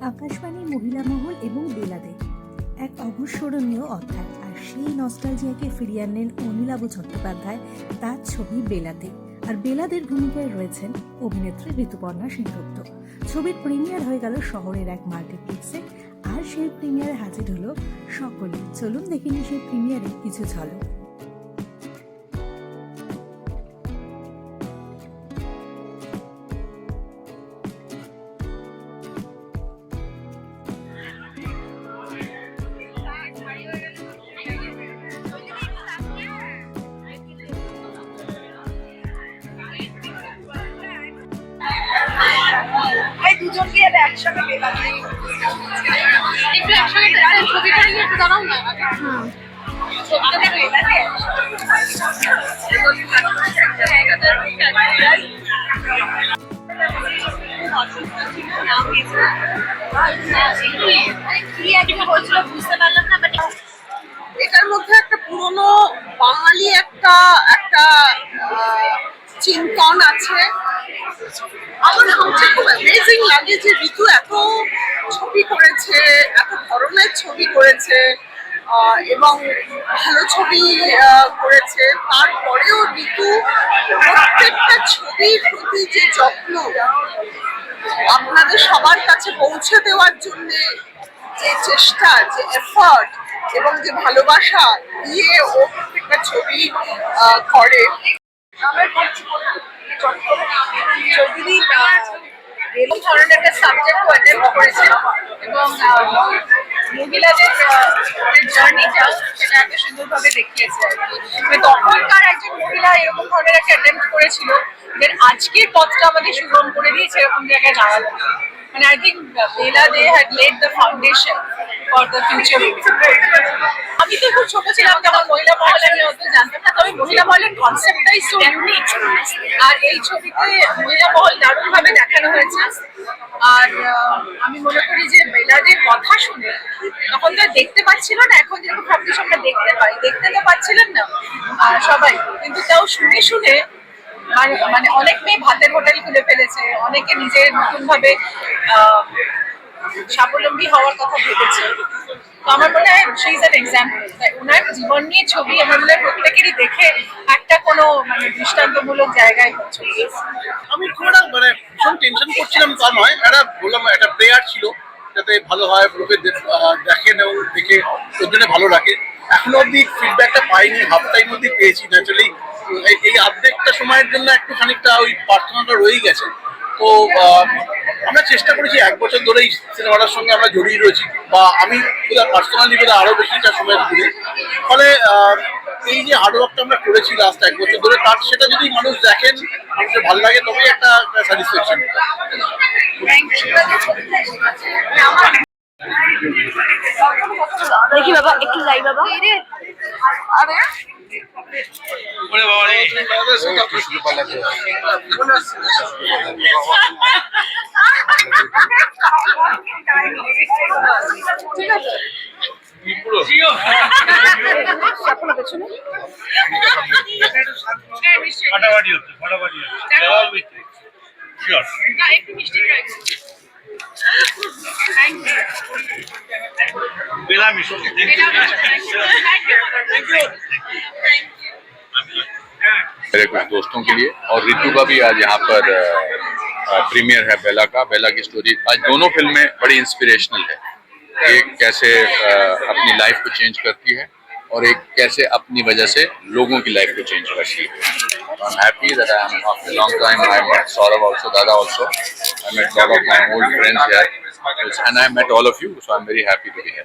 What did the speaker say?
আকাশবাণী মহিলা মহল এবং বেলাদে এক অবিস্মরণীয় অধ্যায়। আর সেই নস্টালজিয়াকে ফিরিয়ে আনলেন অনিলাভ চট্টোপাধ্যায় তার ছবি বেলাতে। আর বেলাদের ভূমিকায় রয়েছেন অভিনেত্রী ঋতুপর্ণা সেনগুপ্ত। ছবির প্রিমিয়ার হয়ে গেল শহরের এক মাল্টিপ্লেক্সে। আর সেই প্রিমিয়ারে হাজির হলো সকলে। চলুন দেখিনি সেই প্রিমিয়ারে কিছু ঝলক। এই দুজন গিয়ে একসঙ্গে বেলা একটু একসঙ্গে দাঁড়ান, ছবিটা নিয়ে একটু দাঁড়াও না? ছবিটা বেলাতে কি একজন বলছিল বুঝতে পারলাম না বাট এটার মধ্যে একটা পুরনো বাঙালি একটা একটা চিন্তন আছে। আমার সবচেয়ে খুব অ্যামেজিং লাগে যে ঋতু এত ছবি করেছে, এত ধরনের ছবি করেছে এবং ভালো ছবি করেছে। তারপরেও ঋতু প্রত্যেকটা ছবির প্রতি যে যত্ন আপনাদের সবার কাছে পৌঁছে দেওয়ার জন্য যে চেষ্টা, যে এফার্ট এবং যে ভালোবাসা দিয়ে ও প্রত্যেকটা ছবি করে। অ্যাটেম্প এবং মহিলাদের জার্নিটা সেটা এত মানে তখনকার একজন মহিলা ধরনের একটা অ্যাটেম্প করেছিল যে আজকের পথটা আমাদের সুগম করে দিয়েছে এরকম জায়গায় দাঁড়াল মানে I think Bela they had laid the foundation for the future আমি তো খুব ছোট ছিলাম তখন মহিলা মহল আমি অত জানতাম না। তবে মহিলা মহলের কনসেপ্টটাই সো ইউনিক আর এই ছবিতে মহিলা মহল দারুণ ভাবে দেখানো হয়েছে। আর আমি মনে করি যে বেলাদের কথা শুনে তখন তো দেখতে পাচ্ছিল না, এখন যেরকম ভাবছিস আমরা দেখতে পাই। দেখতে তো পাচ্ছিলেন না আর সবাই। কিন্তু তাও শুনে শুনে মানে মানে অনেক মেয়ে ভাতের হোটেল খুলে ফেলেছে। অনেকে নিজের নতুন ভাবে স্বাবলম্বী হওয়ার কথা ভেবেছে। আমার মনে হয় সেই ইজ এক্সাম্পল ওনার জীবন নিয়ে ছবি আমার মনে হয় প্রত্যেকেরই দেখে একটা কোনো মানে দৃষ্টান্তমূলক জায়গায় পৌঁছবে আমি খুব একটা মানে ভীষণ টেনশন করছিলাম, তা নয়। একটা, বললাম, একটা প্রেয়ার ছিল, যাতে ভালো হয় লোকে দেখেন এবং দেখে ওর জন্য ভালো রাখে। এখনও অব্দি ফিডব্যাকটা পাইনি হাফ টাইম অব্দি পেয়েছি ন্যাচুরালি এই অর্ধেকটা সময়ের জন্য একটু খানিকটা ওই প্রার্থনাটা রয়েই গেছে। তো আমরা চেষ্টা করেছি এক বছর ধরেই সিনেমাটার সঙ্গে আমরা জড়িয়ে রয়েছি বা আমি পার্সোনালি বোধ বেশি বেশিটা সময় ঘুরে ফলে এই যে হার্ডওয়ার্কটা আমরা করেছি লাস্ট এক বছর ধরে তার সেটা যদি মানুষ দেখেন মানুষের ভালো লাগে তবেই একটা স্যাটিসফ্যাকশন দেখি বাবা একটু যাই বাবা। আরে ঠিক আছে ফাটাফাটি হচ্ছে ফাটাফাটি হচ্ছে দেওয়াল মিস্ত্রি শিওর না একটু মিষ্টি try thank you Bela mission thank you thank you मेरे कुछ दोस्तों के लिए और रितु का भी आज यहाँ पर अ, अ, प्रीमियर है बेला का। बेला की स्टोरी आज दोनों फ़िल्में बड़ी इंस्पिरेशनल है। एक कैसे अपनी लाइफ को चेंज करती है और एक कैसे अपनी वजह से लोगों की लाइफ को चेंज करती है। I am happy that I am after long time I met also दादा also. I met lot of my old friends here. And I met all of you, so I'm very happy to be here.